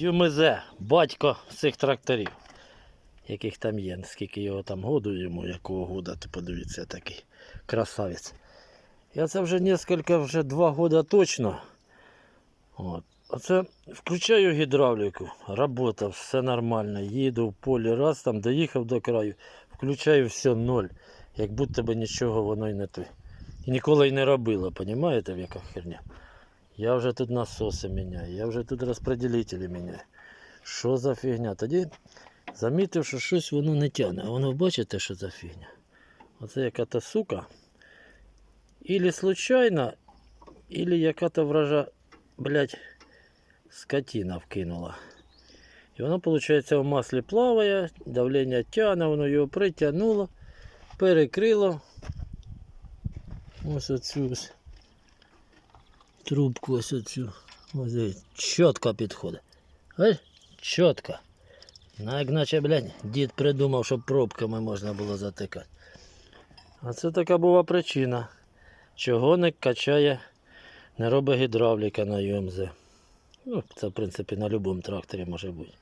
ЮМЗ, батько всіх тракторів, яких там є, скільки його там году йому, якого года, ти подивіться, такий красавець. Я це вже несколько, вже два года точно. От. Оце включаю гідравліку, робота, все нормально. Їду в полі, раз там доїхав до краю, включаю все ноль. Як будто би нічого воно й не те. І ніколи й не робило, розумієте, яка херня? Я вже тут насоси міняю, я вже тут розподілителі міняю. Що за фігня? Тоді замітив, що щось воно не тягне. А воно бачите, що за фігня? Оце яка-то сука. Ілі случайно, ілі яка-то вража, блядь, скотина вкинула. І воно, виходить, в маслі плаває, давлення тягне, воно його притягнуло, перекрило. Ось оцю ось трубку ось оцю. Ось дивіться, чітко підходить. Ось, чітко. Ну, як наче, блядь, дід придумав, щоб пробками можна було затикати. А це така була причина, чого не качає, не робить гідравліка на ЮМЗ. Ну, це, в принципі, на будь-якому тракторі може бути.